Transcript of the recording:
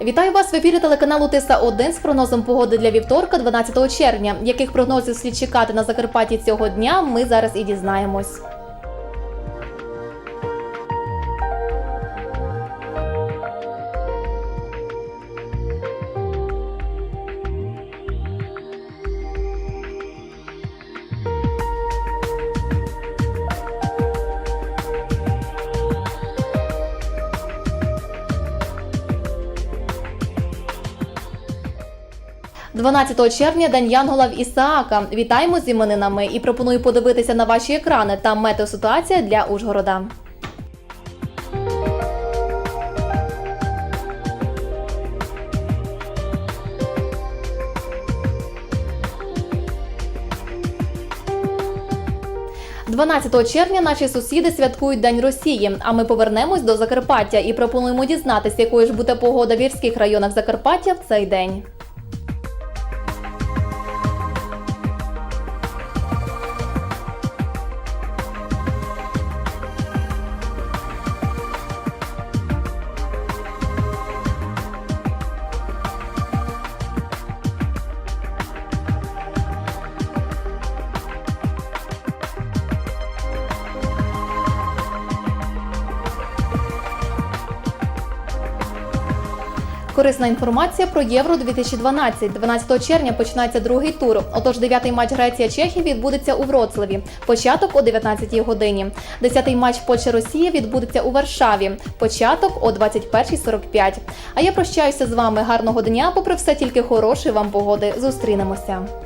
Вітаю вас в ефірі телеканалу Тиса 1 з прогнозом погоди для вівторка, 12 червня. Яких прогнозів слід чекати на Закарпатті цього дня? Ми зараз і дізнаємось. – 12 червня День Янгола в Ісаака. Вітаємо з іменинами і пропоную подивитися на ваші екрани. Там метеоситуація для Ужгорода. – 12 червня наші сусіди святкують День Росії. А ми повернемось до Закарпаття і пропонуємо дізнатися, якою ж буде погода в гірських районах Закарпаття в цей день. Корисна інформація про Євро 2012. 12 червня починається другий тур. Отож, дев'ятий матч Греція Чехія відбудеться у Вроцлаві. Початок о 19 годині. Десятий матч Польща Росія відбудеться у Варшаві. Початок о 21.45. А я прощаюся з вами. Гарного дня. Попри все, тільки хорошої вам погоди. Зустрінемося.